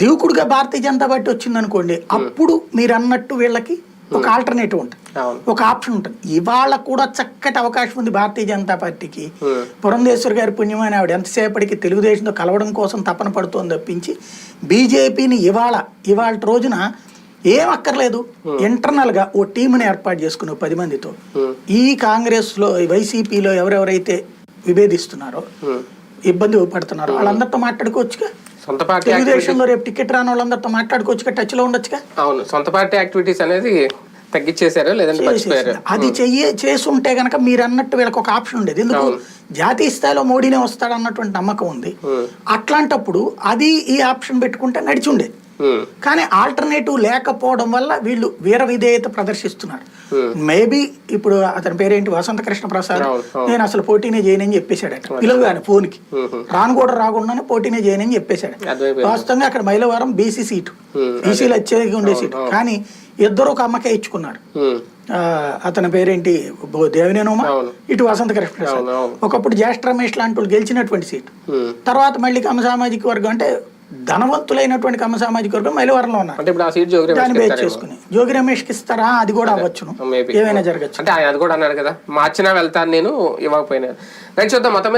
దివుకుడుగా Bharatiya Janata party వచ్చింది అనుకోండి అప్పుడు మీరు అన్నట్టు వీళ్ళకి ఒక ఆల్టర్నేటివ్ ఉంటుంది. ఒక ఆప్షన్ ఉంటుంది. ఇవాళ కూడా చక్కటి అవకాశం ఉంది భారతీయ జనతా పార్టీకి. పురంధేశ్వర్ గారి పుణ్యమైన ఆవిడ ఎంతసేపటికి తెలుగుదేశంతో కలవడం కోసం తపన పడుతోంది తప్పించి బీజేపీని ఇవాళ ఇవాళ రోజున ఏం అక్కర్లేదు. ఇంటర్నల్గా ఓ టీంని ఏర్పాటు చేసుకుని పది మందితో. ఈ కాంగ్రెస్లో వైసీపీలో ఎవరెవరైతే విభేదిస్తున్నారో. ఇబ్బంది పడుతున్నారో వాళ్ళందరితో మాట్లాడుకోవచ్చుగా? సొంత పార్టీ తెలుగుదేశంలో రేపు టికెట్ రాని వాళ్ళందరితో మాట్లాడుకోవచ్చుగా టచ్లో ఉండొచ్చుగా? అవును సొంత పార్టీ యాక్టివిటీస్ అనేది తగ్గించేశారు లేదంటే మర్చిపోయారు. అది చెయ్యే చేసుంటే గనక మీరు అన్నట్టు వీళ్ళకి ఒక ఆప్షన్ ఉండేది. ఎందుకు? జాతీయ స్థాయిలో మోడీనే వస్తాడు అన్నటువంటి నమ్మకం ఉంది. అట్లాంటప్పుడు అది ఈ ఆప్షన్ పెట్టుకుంటే నడిచి ఉండేది కానీ ఆల్టర్నేటివ్ లేకపోవడం వల్ల వీళ్ళు వీర విధేయత ప్రదర్శిస్తున్నారు. Hmm. మేబీ ఇప్పుడు అతని పేరేంటి? వసంత కృష్ణ ప్రసాద్ అవును. నేను అసలు పోటీనే చేయనని చెప్పేశాడట. పిలవగానే ఫోన్కి ఉమ్, రాను కూడా రాకుండానే పోటీనే చేయనని చెప్పేశాడు. వాస్తవంగా అక్కడ మైలవరం బీసీ సీటు. బీసీలు వచ్చేది ఉండే సీటు. కానీ ఇద్దరు ఒక అమ్మకే ఇచ్చుకున్నారు. ఆ, అతని పేరేంటి? దేవినేనోమా. ఇటు వసంత కృష్ణ ప్రసాద్ ఒకప్పుడు జ్యేష్ఠ రమేష్ లాంటి వాళ్ళు గెలిచినటువంటి సీటు. తర్వాత మళ్ళీ కమ్మ సామాజిక వర్గం అంటే ధనవంతులైనటువంటి కమ్మ సామాజిక వర్గం మైలవరంలో ఉన్నారు. అంటే ఇప్పుడు ఆ సీట్ జోగి దాన్ని రమేష్ బేస్ చేసుకుని. జోగి రమేష్కి ఇస్తారా? అది కూడా అవ్వచ్చును. మేబీ ఏమైనా జరగచ్చు. అంటే ఆయన అది కూడా అన్నాడు కదా. మార్చినా వెళ్తాను నేను ఇవ్వకపోయినా. రైట్ చూద్దాం. మొత్తం